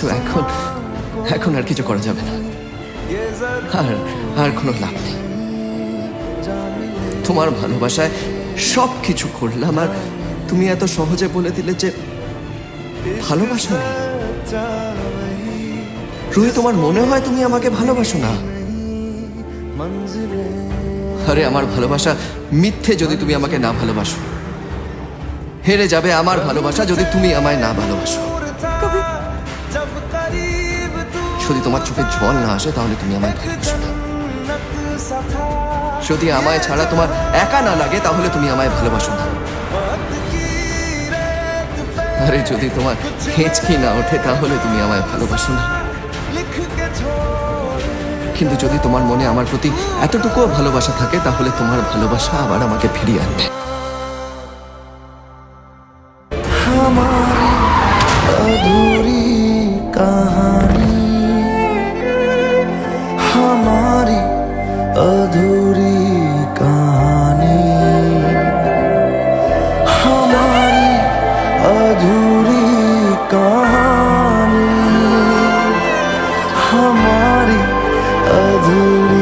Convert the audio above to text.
কিন্তু এখন এখন আর কিছু করা যাবে না। আর আর কোনো লাভ নেই। তোমার ভালোবাসায় সব কিছু করলাম, আর তুমি এত সহজে বলে দিলে যে ভালোবাসা নেই রুহি, তোমার মনে হয় তুমি আমাকে ভালোবাসো না? আরে, আমার ভালোবাসা মিথ্যে যদি তুমি আমাকে না ভালোবাসো। হেরে যাবে আমার ভালোবাসা যদি তুমি আমায় না ভালোবাসো। যদি তোমার চোখে জল না আসে, তাহলে তুমি আমায় ভালোবাসো না যদি আমায় ছাড়া তোমার একা না লাগে, তাহলে তুমি আমায় ভালোবাসো না। আরে, যদি তোমার হেঁচকি না ওঠে, তাহলে তুমি আমায় ভালোবাসো না। কিন্তু যদি তোমার মনে আমার প্রতি এতটুকুও ভালোবাসা থাকে, তাহলে তোমার ভালোবাসা আবার আমাকে ফিরিয়ে আনবে। আমার कहानी हमारी अधूरी